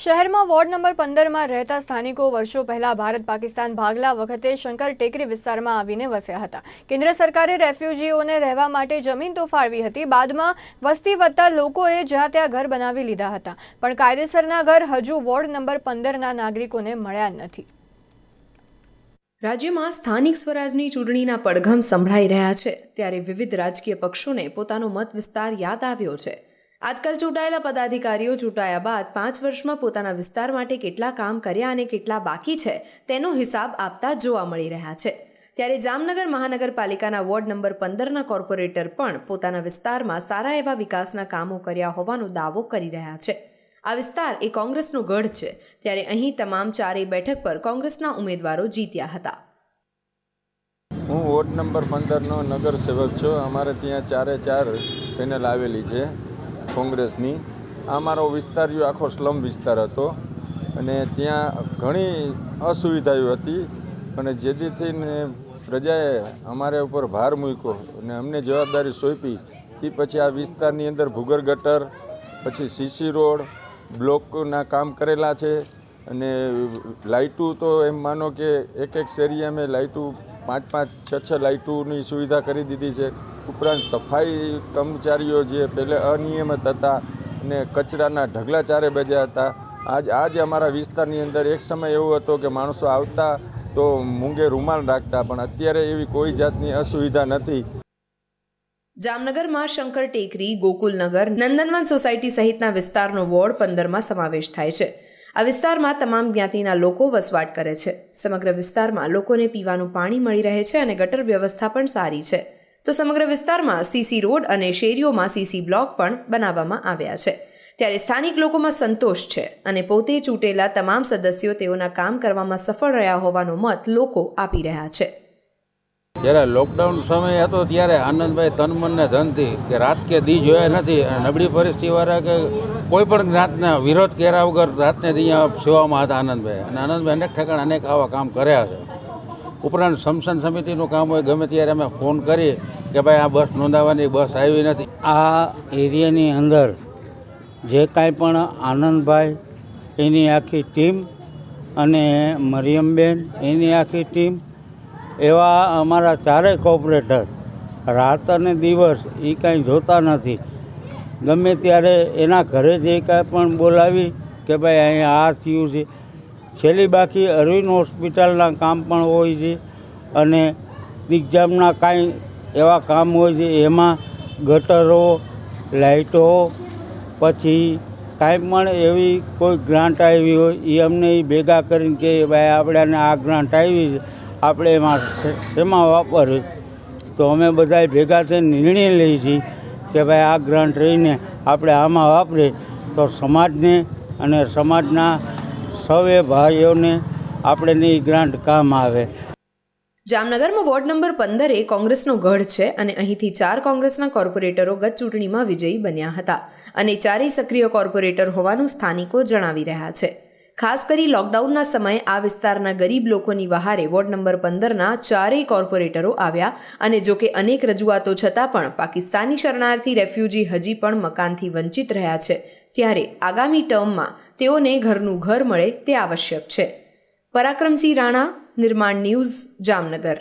શહેરમાં ward number પંદરમાં રહેતા સ્થાનિકો વર્ષો પહેલા ભારત પાકિસ્તાન ભાગલા વખતે શંકર ટેકરી વિસ્તારમાં આવીને વસ્યા હતા. કેન્દ્ર સરકારે રેફ્યુજીઓને રહેવા માટે જમીન તો ફાળવી હતી, બાદમાં વસ્તી વધતા લોકોએ જ્યાં ત્યાં ઘર બનાવી લીધા હતા. પણ કાયદેસરના ઘર હજુ વોર્ડ નંબર પંદરના નાગરિકોને મળ્યા નથી. રાજ્યમાં સ્થાનિક સ્વરાજની ચૂંટણીના પડઘમ સંભળાઈ રહ્યા છે. ત્યારે વિવિધ રાજકીય પક્ષોને પોતાનો મત વિસ્તાર યાદ આવ્યો છે. આજકાલ ચૂંટાયેલા પદાધિકારીઓ ચૂંટાયા બાદ પાંચ વર્ષમાં પોતાના વિસ્તાર માટે કેટલા કામ કર્યા અને કેટલા બાકી છે, તેનો હિસાબ આપતા જોવા મળી રહ્યા છે. ત્યારે જામનગર મહાનગરપાલિકાના વોર્ડ નંબર પંદરના કોર્પોરેટર પણ પોતાના વિસ્તારમાં સારા એવા વિકાસના કામો કર્યા હોવાનો દાવો કરી રહ્યા છે. આ વિસ્તાર એ કોંગ્રેસનો ગઢ છે, ત્યારે અહીં તમામ ચારેય બેઠક પર કોંગ્રેસના ઉમેદવારો જીત્યા હતા. હું વોર્ડ નંબર પંદરનો નગર સેવક છું. અમારે ત્યાં ચારે ચાર પેનલ આવેલી છે. કોંગ્રેસની. આ મારો વિસ્તાર જો આખો સ્લમ વિસ્તાર હતો. અને ત્યાં ઘણી અસુવિધાઓ હતી. અને જેથી પ્રજાએ અમારે ઉપર ભાર મૂક્યો અને અમને જવાબદારી સોંપી. એ પછી આ વિસ્તારની અંદર ભૂગર ગટર, પછી સીસી રોડ, બ્લોકના કામ કરેલા છે. અને લાઇટું તો એમ માનો કે એક એક શેરીએ અમે લાઇટું પાંચ પાંચ, છ છ લાઇટોની સુવિધા કરી દીધી છે. ઉપરાંત સફાઈ કર્મચારીઓ જે પહેલે અનિયમિત હતા અને કચરાના ઢગલા ચારે બજ્યા હતા, આજ, આજે અમારા વિસ્તારની અંદર એક સમય એવો હતો કે માણસો આવતા તો મૂંગે રૂમાલ રાખતા, પણ અત્યારે એવી કોઈ જાતની અસુવિધા નથી. જામનગરમાં શંકર ટેકરી, ગોકુલનગર, નંદનવન સોસાયટી સહિતના વિસ્તારનો વોર્ડ પંદરમાં સમાવેશ થાય છે. આ વિસ્તારમાં તમામ જ્ઞાતિના લોકો વસવાટ કરે છે. સમગ્ર વિસ્તારમાં લોકોને પીવાનું પાણી મળી રહે છે અને ગટર વ્યવસ્થા પણ સારી છે. તો સમગ્ર વિસ્તારમાં સીસી રોડ અને શેરીઓમાં સીસી બ્લોક પણ બનાવવામાં આવ્યા છે. ત્યારે સ્થાનિક લોકોમાં સંતોષ છે અને પોતે ચૂંટેલા તમામ સદસ્યો તેઓના કામ કરવામાં સફળ રહ્યા હોવાનો મત લોકો આપી રહ્યા છે. જ્યારે લોકડાઉન સમય હતો ત્યારે આનંદભાઈ તન મન ને ધનથી કે રાત કે દી જોયા નથી નબળી પરિસ્થિતિવાળા કે કોઈ પણ જ્ઞાતના વિરોધ કર્યા વગર રાતને દી સેવામાં હતા આનંદભાઈ. અને આનંદભાઈ અનેક ઠેકાણ અનેક આવા કામ કર્યા છે. ઉપરાંત સમસન સમિતિનું કામ હોય, ગમે ત્યારે અમે ફોન કરી કે ભાઈ આ બસ નોંધાવવાની બસ આવી નથી. આ એરિયાની અંદર જે કાંઈ પણ આનંદભાઈ, એની આખી ટીમ અને મરિયમબેન, એની આખી ટીમ, એવા અમારા ચારેય કોઓપરેટર, રાત અને દિવસ એ કાંઈ જોતા નથી. ગમે ત્યારે એના ઘરે જે કાંઈ પણ બોલાવી કે ભાઈ અહીંયા આ થયું છે છેલ્લી બાકી અરવિંદ હોસ્પિટલના કામ પણ હોય છે અને દિગ્જામના કાંઈ એવા કામ હોય છે, એમાં ગટરો, લાઇટો, પછી કાંઈ પણ એવી કોઈ ગ્રાન્ટ આવી હોય એ અમને એ ભેગા કરીને કે ભાઈ આપણે આ ગ્રાન્ટ આવી છે, આપણે એમાં શેમાં વાપરવી તો અમે બધા ભેગા થઈને નિર્ણય લઈએ છીએ કે ભાઈ આ ગ્રાન્ટ રહીને આપણે આમાં વાપરીએ. તો સમાજને અને સમાજના સૌએ ભાઈઓને આપણે ગ્રાન્ટ કામ આવે. જામનગરમાં વોર્ડ નંબર પંદર એ કોંગ્રેસનો ગઢ છે અને અહીંથી ચાર કોંગ્રેસના કોર્પોરેટરો ગત ચૂંટણીમાં વિજયી બન્યા હતા. અને ચારેય સક્રિય કોર્પોરેટર હોવાનું સ્થાનિકો જણાવી રહ્યા છે. ખાસ કરી લોકડાઉનના સમયે આ વિસ્તારના ગરીબ લોકોની વહારે વોર્ડ નંબર પંદરના ચારેય કોર્પોરેટરો આવ્યા અને જોકે અનેક રજૂઆતો છતાં પણ પાકિસ્તાની શરણાર્થી રેફ્યુજી હજી પણ મકાનથી વંચિત રહ્યા છે. ત્યારે આગામી ટર્મમાં તેઓને ઘરનું ઘર મળે તે આવશ્યક છે. પરાક્રમસિંહ રાણા, નિર્માણ ન્યૂઝ, જામનગર.